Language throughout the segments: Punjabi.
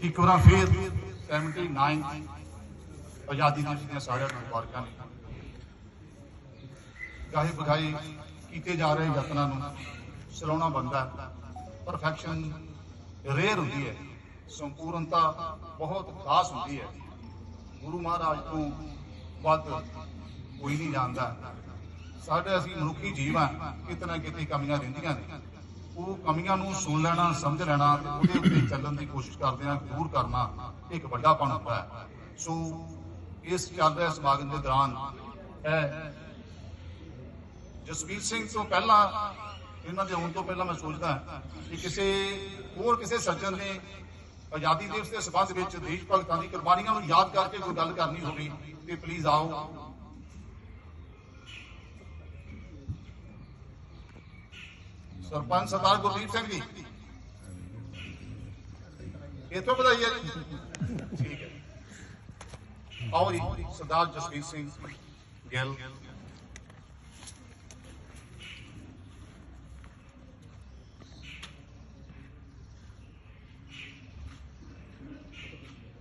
ਇੱਕ ਵਾਰ ਫੇਰ 79 ਆਜ਼ਾਦੀ ਦਿਵਸ ਦੀਆਂ ਸਾਰਿਆਂ ਨੂੰ ਮੁਬਾਰਕਾਂ ਨੇ। ਗਾਹੇ ਬਗਾਈ ਕੀਤੇ ਜਾ ਰਹੇ ਯਤਨਾਂ ਨੂੰ ਸਲਾਉਣਾ ਬੰਦਾ ਪਰਫੈਕਸ਼ਨ ਰੇਅਰ ਹੁੰਦੀ ਹੈ, ਸੰਪੂਰਨਤਾ ਬਹੁਤ ਖਾਸ ਹੁੰਦੀ ਹੈ। ਗੁਰੂ ਮਹਾਰਾਜ ਤੋਂ ਵੱਧ ਕੋਈ ਨਹੀਂ ਜਾਣਦਾ। ਸਾਡੇ ਅਸੀਂ ਮਨੁੱਖੀ ਜੀਵ ਆ ਕਿਤੇ ਨਾ ਕਿਤੇ ਕਮੀਆਂ ਰਹਿੰਦੀਆਂ ਨੇ। ਉਹ ਕਮੀਆਂ ਨੂੰ ਸੁਣ ਲੈਣਾ, ਸਮਝ ਲੈਣਾ ਤੇ ਉਹਦੇ ਉੱਤੇ ਚੱਲਣ ਦੀ ਕੋਸ਼ਿਸ਼ ਕਰਦੇ ਆ, ਦੂਰ ਕਰਨਾ ਇੱਕ ਵੱਡਾ ਪਣ ਹੁੰਦਾ ਹੈ। ਸੋ ਇਸ ਚੱਲ ਰਹੇ ਸਮਾਗਮ ਦੇ ਦੌਰਾਨ ਜਸਵੀਰ ਸਿੰਘ ਤੋਂ ਪਹਿਲਾਂ, ਇਹਨਾਂ ਦੇ ਆਉਣ ਤੋਂ ਪਹਿਲਾਂ ਮੈਂ ਸੋਚਦਾ ਕਿ ਕਿਸੇ ਹੋਰ ਕਿਸੇ ਸੱਜਣ ਨੇ ਆਜ਼ਾਦੀ ਦਿਵਸ ਦੇ ਸਬੰਧ ਵਿੱਚ ਦੇਸ਼ ਭਗਤਾਂ ਦੀ ਕੁਰਬਾਨੀਆਂ ਨੂੰ ਯਾਦ ਕਰਕੇ ਕੋਈ ਗੱਲ ਕਰਨੀ ਹੋਵੇ ਤੇ ਪਲੀਜ਼ ਆਓ ਸਰਪੰਚ ਸਰਦਾਰ ਗੁਰਦੀਪ ਸਿੰਘ ਜੀ। ਇਥੋਂ ਵਧਾਈ ਹੈ ਜੀ। ਠੀਕ ਹੈ। ਆਓ ਜੀ, ਸਰਦਾਰ ਜਸਵੀਰ ਸਿੰਘ ਗਿੱਲ।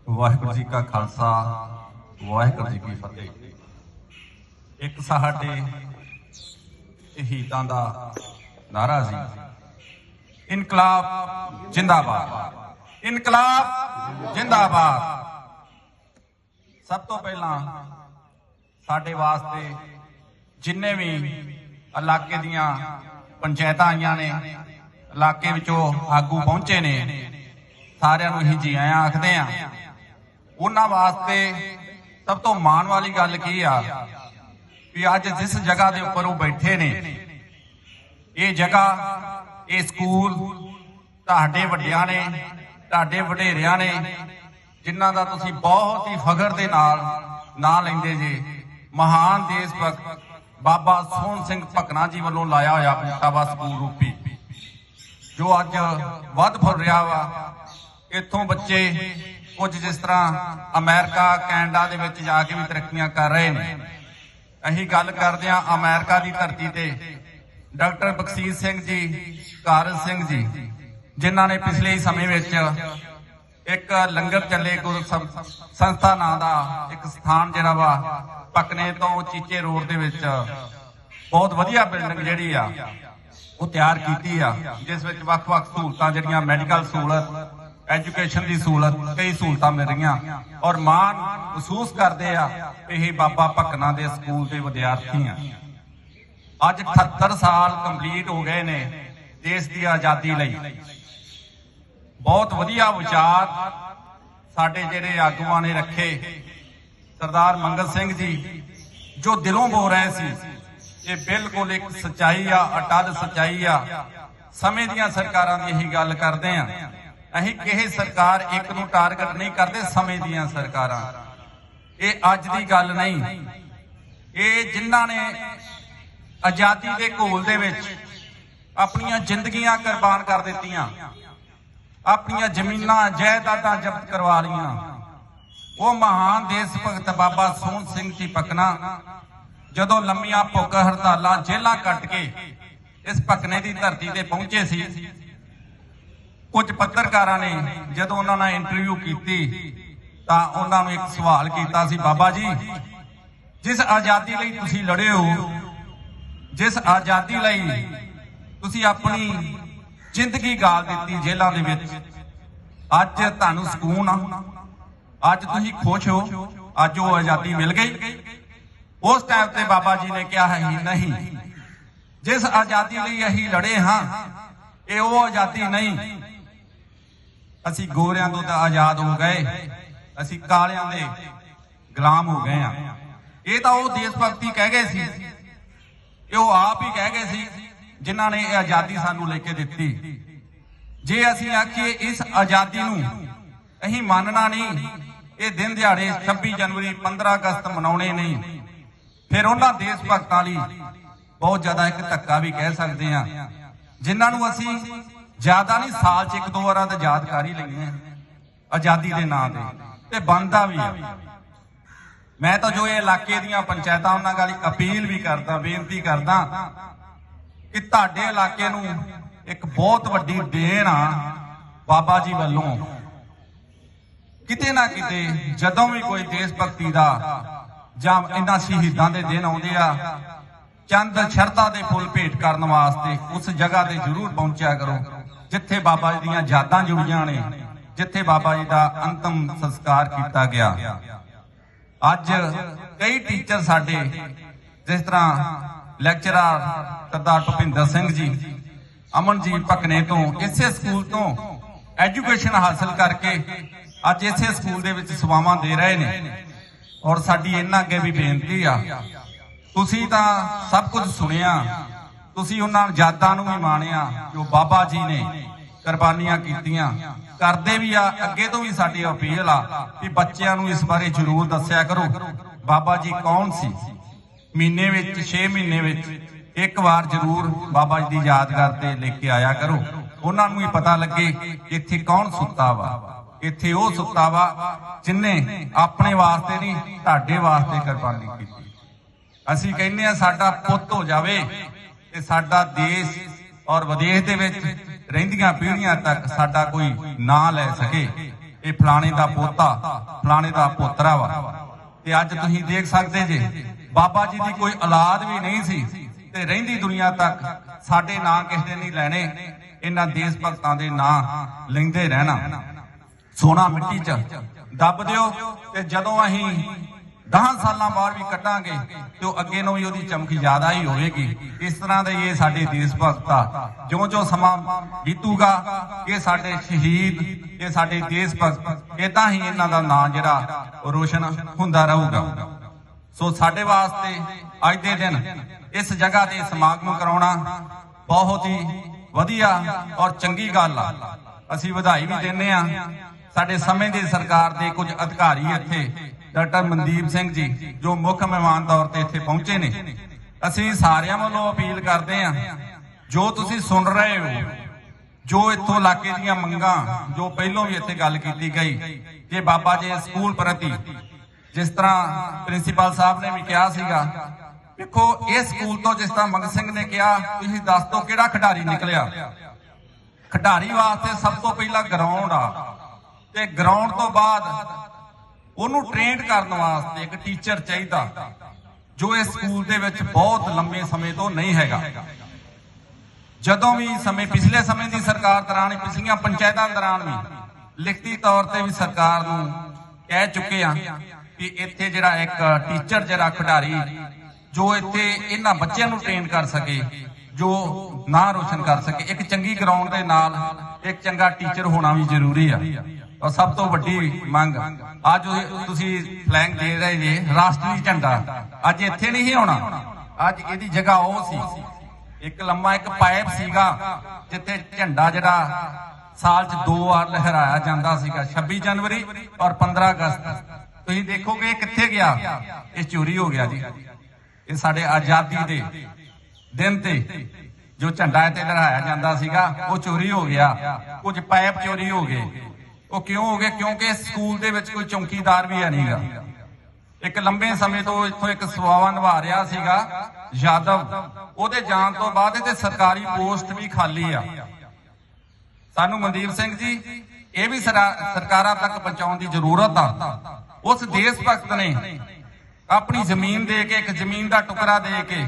ਵਾਹਿਗੁਰੂ ਜੀ ਕਾ ਖਾਲਸਾ, ਵਾਹਿਗੁਰੂ ਜੀ ਕੀ ਫਤਿਹ। ਇੱਕ ਸਾਡੇ ਸ਼ਹੀਦਾਂ ਦਾ ਨਾਰਾ ਸੀ ਇਨਕਲਾਬ ਜਿੰਦਾਬਾਦ। ਇਨਕਲਾਬ ਜਿੰਦਾਬਾਦ। ਸਭ ਤੋਂ ਪਹਿਲਾਂ ਸਾਡੇ ਵਾਸਤੇ ਜਿੰਨੇ ਵੀ ਇਲਾਕੇ ਦੀਆਂ ਪੰਚਾਇਤਾਂ ਆਈਆਂ ਨੇ, ਇਲਾਕੇ ਵਿੱਚੋਂ ਆਗੂ ਪਹੁੰਚੇ ਨੇ, ਸਾਰਿਆਂ ਨੂੰ ਹੀ ਜੀ ਆਇਆਂ ਆਖਦੇ ਆ। ਉਹਨਾਂ ਵਾਸਤੇ ਸਭ ਤੋਂ ਮਾਣ ਵਾਲੀ ਗੱਲ ਕੀ ਆ? ਵੀ ਅੱਜ ਜਿਸ ਜਗ੍ਹਾ ਦੇ ਉੱਪਰ ਉਹ ਬੈਠੇ ਨੇ ਇਹ ਜਗ੍ਹਾ, ਇਹ ਸਕੂਲ ਤੁਹਾਡੇ ਵੱਡਿਆਂ ਨੇ, ਤੁਹਾਡੇ ਵਡੇਰਿਆਂ ਨੇ, ਜਿਨ੍ਹਾਂ ਦਾ ਤੁਸੀਂ ਬਹੁਤ ਹੀ ਫਖਰ ਦੇ ਨਾਲ ਨਾਂ ਲੈਂਦੇ ਜੇ, ਮਹਾਨ ਦੇਸ਼ ਭਗਤ ਬਾਬਾ ਸੋਹਣ ਸਿੰਘ ਭਕਨਾ ਜੀ ਵੱਲੋਂ ਲਾਇਆ ਹੋਇਆ ਬੂਟਾਵਾ ਸਕੂਲ ਰੂਪੀ। ਜੋ ਅੱਜ ਵੱਧ ਫੁੱਲ ਰਿਹਾ ਵਾ, ਇੱਥੋਂ ਬੱਚੇ ਕੁਝ ਜਿਸ ਤਰ੍ਹਾਂ ਅਮਰੀਕਾ, ਕੈਨੇਡਾ ਦੇ ਵਿੱਚ ਜਾ ਕੇ ਵੀ ਤਰੱਕੀਆਂ ਕਰ ਰਹੇ ਨੇ। ਅਸੀਂ ਗੱਲ ਕਰਦੇ ਹਾਂ ਅਮਰੀਕਾ ਦੀ ਧਰਤੀ ਤੇ ਡਾਕਟਰ ਬਖਸ਼ੀਸ਼ ਸਿੰਘ ਜੀ ਕਾਰਜ ਸਿੰਘ ਜੀ, ਜਿਨ੍ਹਾਂ ਨੇ ਪਿਛਲੇ ਸਮੇਂ ਵਿੱਚ ਇੱਕ ਲੰਗਰ ਚੱਲੇ ਗੁਰੂ ਸੰਸਥਾ ਨਾਂ ਦਾ ਇੱਕ ਸਥਾਨ ਜਿਹੜਾ ਵਾ, ਪਕਨੇ ਤੋਂ ਚੀਚੇ ਰੋਡ ਦੇ ਵਿੱਚ ਬਹੁਤ ਵਧੀਆ ਬਿਲਡਿੰਗ ਜਿਹੜੀ ਆ, ਉਹ ਤਿਆਰ ਕੀਤੀ ਆ, ਜਿਸ ਵਿੱਚ ਵੱਖ-ਵੱਖ ਸਹੂਲਤਾਂ ਜਿਹੜੀਆਂ ਮੈਡੀਕਲ ਸਹੂਲਤ ਐਜੂਕੇਸ਼ਨ ਦੀ ਸਹੂਲਤ, ਕਈ ਸਹੂਲਤਾਂ ਮਿਲ ਰਹੀਆਂ। ਔਰ ਮਾਣ ਮਹਿਸੂਸ ਕਰਦੇ ਆ, ਇਹ ਬਾਬਾ ਭਕਨਾ ਦੇ ਸਕੂਲ ਦੇ ਵਿਦਿਆਰਥੀ ਆ। ਅੱਜ 78 ਸਾਲ ਕੰਪਲੀਟ ਹੋ ਗਏ ਨੇ ਦੇਸ਼ ਦੀ ਆਜ਼ਾਦੀ ਲਈ। ਬਹੁਤ ਵਧੀਆ ਵਿਚਾਰ ਸਾਡੇ ਜਿਹੜੇ ਆਗੂਆਂ ਨੇ ਰੱਖੇ। ਸਰਦਾਰ ਮੰਗਲ ਸਿੰਘ ਜੀ, ਜੋ ਦਿਲੋਂ ਬੋਲ ਰਹੇ ਸੀ ਇਹ ਬਿਲਕੁਲ ਇੱਕ ਸਚਾਈ ਆ, ਅਟੱਲ ਸਚਾਈ ਆ। ਸਮੇਂ ਦੀਆਂ ਸਰਕਾਰਾਂ ਦੀ ਇਹੀ ਗੱਲ ਕਰਦੇ ਆ। ਅਸੀਂ ਕਿਸੇ ਸਰਕਾਰ ਇੱਕ ਨੂੰ ਟਾਰਗੇਟ ਨਹੀਂ ਕਰਦੇ ਸਮੇਂ ਦੀਆਂ ਸਰਕਾਰਾਂ। ਇਹ ਅੱਜ ਦੀ ਗੱਲ ਨਹੀਂ। ਇਹ ਜਿਨ੍ਹਾਂ ਨੇ ਆਜ਼ਾਦੀ ਦੇ ਘੋਲ ਦੇ ਵਿੱਚ ਆਪਣੀਆਂ ਜ਼ਿੰਦਗੀਆਂ ਕੁਰਬਾਨ ਕਰ ਦਿੱਤੀਆਂ। ਆਪਣੀਆਂ ਜ਼ਮੀਨਾਂ, ਜਾਇਦਾਦਾਂ ਜ਼ਬਤ ਕਰਵਾ ਲਈਆਂ। ਉਹ ਮਹਾਨ ਦੇਸ਼ ਭਗਤ ਬਾਬਾ ਸੋਹਣ ਸਿੰਘ ਜੀ ਪਕਨਾ ਜਦੋਂ ਲੰਮੀਆਂ ਭੁੱਖ ਹੜਤਾਲਾਂ ਜੇਲਾਂ ਕੱਟ ਕੇ ਇਸ ਪਕਨੇ ਦੀ ਧਰਤੀ ਤੇ ਪਹੁੰਚੇ ਸੀ, ਕੁਝ ਪੱਤਰਕਾਰਾਂ ਨੇ ਜਦੋਂ ਉਹਨਾਂ ਨਾਲ ਇੰਟਰਵਿਊ ਕੀਤੀ, ਤਾਂ ਉਹਨਾਂ ਨੂੰ ਇੱਕ ਸਵਾਲ ਕੀਤਾ ਸੀ, ਬਾਬਾ ਜੀ, ਜਿਸ ਆਜ਼ਾਦੀ ਲਈ ਤੁਸੀਂ ਲੜੇ ਹੋ ਜਿਸ ਆਜ਼ਾਦੀ ਲਈ ਤੁਸੀਂ ਆਪਣੀ ਜ਼ਿੰਦਗੀ ਗਾਲ ਦਿੱਤੀ ਜੇਲ੍ਹਾਂ ਦੇ ਵਿੱਚ। ਅੱਜ ਤੁਹਾਨੂੰ ਸਕੂਨ ਆ। ਅੱਜ ਤੁਸੀਂ ਖੁਸ਼ ਹੋ। ਅੱਜ ਉਹ ਆਜ਼ਾਦੀ ਮਿਲ ਗਈ। ਉਸ ਟਾਈਮ ਤੇ ਬਾਬਾ ਜੀ ਨੇ ਕਿਹਾ ਹੈ ਨਹੀਂ, ਜਿਸ ਆਜ਼ਾਦੀ ਲਈ ਅਸੀਂ ਲੜੇ ਹਾਂ, ਇਹ ਉਹ ਆਜ਼ਾਦੀ ਨਹੀਂ। ਅਸੀਂ ਗੋਰਿਆਂ ਤੋਂ ਤਾਂ ਆਜ਼ਾਦ ਹੋ ਗਏ। ਅਸੀਂ ਕਾਲਿਆਂ ਦੇ ਗੁਲਾਮ ਹੋ ਗਏ ਆ ਇਹ ਤਾਂ ਉਹ ਦੇਸ਼ ਭਗਤੀ ਕਹਿ ਗਏ ਸੀ। ਇਹ ਉਹ ਆਪ ਹੀ ਕਹਿ ਗਏ ਸੀ, ਜਿਨ੍ਹਾਂ ਨੇ ਇਹ ਆਜ਼ਾਦੀ ਸਾਨੂੰ ਲੈ ਕੇ ਦਿੱਤੀ। ਜੇ ਅਸੀਂ ਆਖੀਏ ਇਸ ਆਜ਼ਾਦੀ ਨੂੰ ਅਸੀਂ ਮੰਨਣਾ ਨਹੀਂ, ਇਹ ਦਿਨ ਦਿਹਾੜੇ 26 ਜਨਵਰੀ 15 ਅਗਸਤ ਮਨਾਉਣੇ ਨਹੀਂ। ਫਿਰ ਉਹਨਾਂ ਦੇਸ਼ ਭਗਤਾਂ ਲਈ ਬਹੁਤ ਜ਼ਿਆਦਾ ਇੱਕ ਧੱਕਾ ਵੀ ਕਹਿ ਸਕਦੇ ਆ ਜਿਨ੍ਹਾਂ ਨੂੰ ਅਸੀਂ ਜ਼ਿਆਦਾ ਨਹੀਂ, ਸਾਲ 'ਚ ਇੱਕ ਦੋ ਵਾਰਾਂ ਤਾਂ ਯਾਦ ਕਰ ਹੀ ਲੈਂਦੇ ਆ ਆਜ਼ਾਦੀ ਦੇ ਨਾਂ ਤੇ। ਤੇ ਬਣਦਾ ਵੀ ਆ। ਮੈਂ ਤਾਂ ਜੋ ਇਹ ਇਲਾਕੇ ਦੀਆਂ ਪੰਚਾਇਤਾਂ ਉਹਨਾਂ ਗਾਲੀ ਅਪੀਲ ਵੀ ਕਰਦਾ, ਬੇਨਤੀ ਕਰਦਾ ਕਿ ਤੁਹਾਡੇ ਇਲਾਕੇ ਨੂੰ ਇੱਕ ਬਹੁਤ ਵੱਡੀ ਦੇਣ ਆ ਬਾਬਾ ਜੀ ਵੱਲੋਂ। ਕਿਤੇ ਨਾ ਕਿਤੇ ਜਦੋਂ ਵੀ ਕੋਈ ਦੇਸ਼ ਭਗਤੀ ਦਾ ਜਾਂ ਇਹਨਾਂ ਸ਼ਹੀਦਾਂ ਦੇ ਦਿਨ ਆਉਂਦੇ ਆ, ਚੰਦ ਸ਼ਰਧਾ ਦੇ ਫੁੱਲ ਭੇਟ ਕਰਨ ਵਾਸਤੇ ਉਸ ਜਗ੍ਹਾ ਤੇ ਜ਼ਰੂਰ ਪਹੁੰਚਿਆ ਕਰੋ, ਜਿੱਥੇ ਬਾਬਾ ਜੀ ਦੀਆਂ ਯਾਦਾਂ ਜੁੜੀਆਂ ਨੇ, ਜਿੱਥੇ ਬਾਬਾ ਜੀ ਦਾ ਅੰਤਮ ਸੰਸਕਾਰ ਕੀਤਾ ਗਿਆ। ਅੱਜ ਕਈ ਟੀਚਰ ਸਾਡੇ, ਜਿਸ ਤਰ੍ਹਾਂ ਲੈਕਚਰਰ ਸਰਦਾਰ ਭੁਪਿੰਦਰ ਸਿੰਘ ਜੀ, ਅਮਨਜੀਤ ਭਕਨੇ ਤੋਂ, ਇਸੇ ਸਕੂਲ ਤੋਂ ਐਜੂਕੇਸ਼ਨ ਹਾਸਲ ਕਰਕੇ ਅੱਜ ਇਸੇ ਸਕੂਲ ਦੇ ਵਿੱਚ ਸੇਵਾਵਾਂ ਦੇ ਰਹੇ ਨੇ। ਔਰ ਸਾਡੀ ਇਹਨਾਂ ਅੱਗੇ ਵੀ ਬੇਨਤੀ ਆ, ਤੁਸੀਂ ਤਾਂ ਸਭ ਕੁਝ ਸੁਣਿਆ, ਤੁਸੀਂ ਉਹਨਾਂ ਯਾਦਾਂ ਨੂੰ ਵੀ ਮਾਣਿਆ ਜੋ ਬਾਬਾ ਜੀ ਨੇ ਕੁਰਬਾਨੀਆਂ ਕੀਤੀਆਂ। ਕਰਦੇ ਵੀ ਆ, ਅੱਗੇ ਤੋਂ ਵੀ ਸਾਡੀ ਅਪੀਲ ਆ ਕਿ ਬੱਚਿਆਂ ਨੂੰ ਇਸ ਬਾਰੇ ਜ਼ਰੂਰ ਦੱਸਿਆ ਕਰੋ। ਬਾਬਾ ਜੀ ਕੌਣ ਸੀ? ਮਹੀਨੇ ਵਿੱਚ 6 ਮਹੀਨੇ ਵਿੱਚ ਇੱਕ ਵਾਰ ਜ਼ਰੂਰ ਬਾਬਾ ਜੀ ਦੀ ਯਾਦਗਾਰ ਤੇ ਲੈ ਕੇ ਆਇਆ ਕਰੋ। ਉਹਨਾਂ ਨੂੰ ਵੀ ਪਤਾ ਲੱਗੇ ਕਿ ਇੱਥੇ ਕੌਣ ਸੁੱਤਾ ਵਾ। ਇੱਥੇ ਉਹ ਸੁੱਤਾ ਵਾ ਜਿਨੇ ਆਪਣੇ ਵਾਸਤੇ ਨਹੀਂ, ਤੁਹਾਡੇ ਵਾਸਤੇ ਕੁਰਬਾਨੀ ਕੀਤੀ। ਅਸੀਂ ਕਹਿੰਦੇ ਆ ਸਾਡਾ ਪੁੱਤ ਹੋ ਜਾਵੇ ਤੇ ਸਾਡਾ ਦੇਸ਼ ਔਰ ਵਿਦੇਸ਼ ਦੇ ਵਿੱਚ ਰਹਿੰਦੀਆਂ ਪੀੜ੍ਹੀਆਂ ਤੱਕ ਸਾਡਾ ਕੋਈ ਨਾਂ ਲੈ ਸਕੇ। ਇਹ ਫਲਾਣੇ ਦਾ ਪੋਤਾ, ਫਲਾਣੇ ਦਾ ਪੋਤਰਾ ਵਾ। ਤੇ ਅੱਜ ਤੁਸੀਂ ਦੇਖ ਸਕਦੇ ਜੇ, ਬਾਬਾ ਜੀ ਦੀ ਕੋਈ ਔਲਾਦ ਵੀ ਨਹੀਂ ਸੀ। ਤੇ ਰਹਿੰਦੀ ਦੁਨੀਆ ਤੱਕ ਸਾਡੇ ਨਾਂ ਕਿਸੇ ਦੇ ਨਹੀਂ ਲੈਣੇ। ਇਹਨਾਂ ਦੇਸ਼ ਭਗਤਾਂ ਦੇ ਨਾਂ ਲੈਂਦੇ ਰਹਿਣਾ। ਸੋਨਾ ਮਿੱਟੀ 'ਚ ਦੱਬ ਦਿਓ ਤੇ ਜਦੋਂ ਅਸੀਂ 10 ਸਾਲਾਂ ਬਾਅਦ ਵੀ ਕੱਟਾਂਗੇ ਤੇ ਉਹ ਅੱਗੇ ਨੂੰ ਵੀ ਉਹਦੀ ਚਮਕ ਜ਼ਿਆਦਾ ਹੀ ਹੋਵੇਗੀ। ਇਸ ਤਰ੍ਹਾਂ ਦੇ ਇਹ ਸਾਡੇ ਦੇਸ਼ ਭਗਤ ਆ। ਜਿਉਂ-ਜਿਉਂ ਸਮਾਂ ਬੀਤੂਗਾ, ਇਹ ਸਾਡੇ ਸ਼ਹੀਦ, ਇਹ ਸਾਡੇ ਦੇਸ਼ ਭਗਤ ਇਦਾਂ ਹੀ ਇਹਨਾਂ ਦਾ ਨਾਂ ਜਿਹੜਾ ਰੋਸ਼ਨ ਹੁੰਦਾ ਰਹੂਗਾ। ਸੋ ਸਾਡੇ ਵਾਸਤੇ ਅੱਜ ਦੇ ਦਿਨ ਇਸ ਜਗ੍ਹਾ ਤੇ ਸਮਾਗਮ ਕਰਾਉਣਾ ਬਹੁਤ ਹੀ ਵਧੀਆ ਔਰ ਚੰਗੀ ਗੱਲ ਆ। ਅਸੀਂ ਵਧਾਈ ਵੀ ਦਿੰਨੇ ਆ ਸਾਡੇ ਸਮੇਂ ਦੀ ਸਰਕਾਰ ਦੇ ਕੁਝ ਅਧਿਕਾਰੀ ਇੱਥੇ ਡਾਕਟਰ ਮਨਦੀਪ ਸਿੰਘ ਜੀ, ਜੋ ਮੁੱਖ ਮਹਿਮਾਨ ਤੌਰ ਤੇ ਇੱਥੇ ਪਹੁੰਚੇ ਨੇ। ਅਸੀਂ ਸਾਰਿਆਂ ਵੱਲੋਂ ਅਪੀਲ ਕਰਦੇ ਹਾਂ, ਜੋ ਤੁਸੀਂ ਸੁਣ ਰਹੇ ਹੋ, ਜੋ ਇੱਥੋਂ ਇਲਾਕੇ ਦੀਆਂ ਮੰਗਾਂ, ਜੋ ਪਹਿਲਾਂ ਵੀ ਇੱਥੇ ਗੱਲ ਕੀਤੀ ਗਈ, ਕਿ ਬਾਬਾ ਜੀ ਸਕੂਲ ਪ੍ਰਤੀ ਜਿਸ ਤਰ੍ਹਾਂ ਪ੍ਰਿੰਸੀਪਲ ਸਾਹਿਬ ਨੇ ਵੀ ਕਿਹਾ ਸੀਗਾ ਦੇਖੋ ਇਸ ਸਕੂਲ ਤੋਂ ਜਿਸ ਤਰ੍ਹਾਂ ਮੰਗ ਸਿੰਘ ਨੇ ਕਿਹਾ, ਤੁਸੀਂ ਦੱਸ ਦੋ ਕਿਹੜਾ ਖਿਡਾਰੀ ਨਿਕਲਿਆ? ਖਿਡਾਰੀ ਵਾਸਤੇ ਸਭ ਤੋਂ ਪਹਿਲਾਂ ਗਰਾਊਂਡ ਆ। ਤੇ ਗਰਾਊਂਡ ਤੋਂ ਬਾਅਦ ਉਹਨੂੰ ਟ੍ਰੇਨਡ ਕਰਨ ਵਾਸਤੇ ਇੱਕ ਟੀਚਰ ਚਾਹੀਦਾ, ਜੋ ਇਸ ਸਕੂਲ ਦੇ ਵਿੱਚ ਬਹੁਤ ਲੰਮੇ ਸਮੇਂ ਤੋਂ ਨਹੀਂ ਹੈਗਾ। ਜਦੋਂ ਵੀ ਸਮੇਂ, ਪਿਛਲੇ ਸਮੇਂ ਦੀ ਸਰਕਾਰ ਦੌਰਾਨ, ਪਿਛਲੀਆਂ ਪੰਚਾਇਤਾਂ ਦੌਰਾਨ ਵੀ ਲਿਖਤੀ ਤੌਰ ਤੇ ਵੀ ਸਰਕਾਰ ਨੂੰ ਕਹਿ ਚੁੱਕੇ ਆ ਕਿ ਇੱਥੇ ਜਿਹੜਾ ਇੱਕ ਟੀਚਰ ਜਿਹੜਾ ਖਿਡਾਰੀ, ਜੋ ਇੱਥੇ ਇਹਨਾਂ ਬੱਚਿਆਂ ਨੂੰ ਟ੍ਰੇਨ ਕਰ ਸਕੇ, ਜੋ ਨਾਂ ਰੋਸ਼ਨ ਕਰ ਸਕੇ, ਇੱਕ ਚੰਗੀ ਗਰਾਊਂਡ ਦੇ ਨਾਲ ਇੱਕ ਚੰਗਾ ਟੀਚਰ ਹੋਣਾ ਵੀ ਜ਼ਰੂਰੀ ਆ। ਔਰ ਸਭ ਤੋਂ ਵੱਡੀ ਮੰਗ, ਅੱਜ ਤੁਸੀਂ ਫਲੈਗ ਦੇ ਰਹੇ ਜੇ, ਰਾਸ਼ਟਰੀ ਝੰਡਾ। ਅੱਜ ਇੱਥੇ ਨਹੀਂ ਸੀ ਅੱਜ ਇਹਦੀ ਜਗ੍ਹਾ ਉਹ ਸੀ। ਇੱਕ ਲੰਮਾ ਇੱਕ ਪਾਈਪ ਸੀਗਾ, ਜਿੱਥੇ ਝੰਡਾ ਜਿਹੜਾ ਸਾਲ 'ਚ ਦੋ ਵਾਰ ਲਹਿਰਾਇਆ ਜਾਂਦਾ ਸੀਗਾ 26 ਜਨਵਰੀ ਔਰ 15 ਅਗਸਤ। ਤੁਸੀਂ ਦੇਖੋਗੇ ਇਹ ਕਿੱਥੇ ਗਿਆ? ਇਹ ਚੋਰੀ ਹੋ ਗਿਆ ਜੀ। ਇਹ ਸਾਡੇ ਆਜ਼ਾਦੀ ਦੇ ਦਿਨ ਤੇ ਜੋ ਝੰਡਾ ਇੱਥੇ ਲਹਿਰਾਇਆ ਜਾਂਦਾ ਸੀਗਾ, ਉਹ ਚੋਰੀ ਹੋ ਗਿਆ। ਕੁਝ ਪਾਈਪ ਚੋਰੀ ਹੋ ਗਏ। ਉਹ ਕਿਉਂ ਹੋ ਗਏ ਕਿਉਂਕਿ ਸਕੂਲ ਦੇ ਵਿੱਚ ਕੋਈ ਚੌਕੀਦਾਰ ਵੀ ਹੈ ਨਹੀਂਗਾ ਇੱਕ ਲੰਬੇ ਸਮੇਂ ਤੋਂ ਇੱਥੋਂ ਇੱਕ ਸੇਵਾਵਾਂ ਨਿਭਾ ਰਿਹਾ ਸੀਗਾ, ਯਾਦਵ। ਉਹਦੇ ਜਾਣ ਤੋਂ ਬਾਅਦ ਇਹਦੇ ਸਰਕਾਰੀ ਪੋਸਟ ਵੀ ਖਾਲੀ ਆ। ਸਾਨੂੰ ਮਨਦੀਪ ਸਿੰਘ ਜੀ, ਇਹ ਵੀ ਸਰਕਾਰਾਂ ਤੱਕ ਪਹੁੰਚਾਉਣ ਦੀ ਜ਼ਰੂਰਤ ਆ। ਉਸ ਦੇਸ਼ ਭਗਤ ਨੇ ਆਪਣੀ ਜ਼ਮੀਨ ਦੇ ਕੇ, ਇੱਕ ਜ਼ਮੀਨ ਦਾ ਟੁਕੜਾ ਦੇ ਕੇ